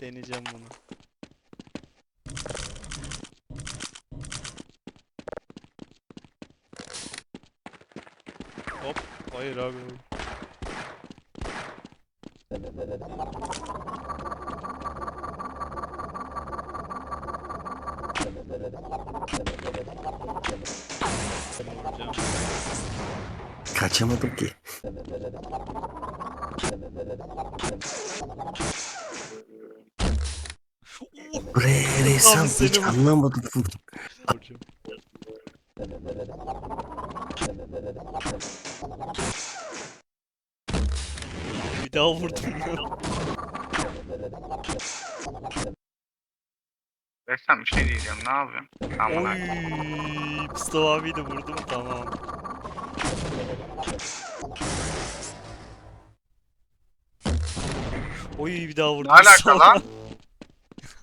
Deneyeceğim bunu. Hop. Hayır abi. Kaçamadım ki. Resam seni hiç anlamadım. Bir daha vurdum lan. Ressam bir şey diyeceğim ne yapıyorsun? Tamam Oy, Mustafa abiyi de vurdum tamam. Oy bir daha vurdum. Ne alaka Mustafa. lan?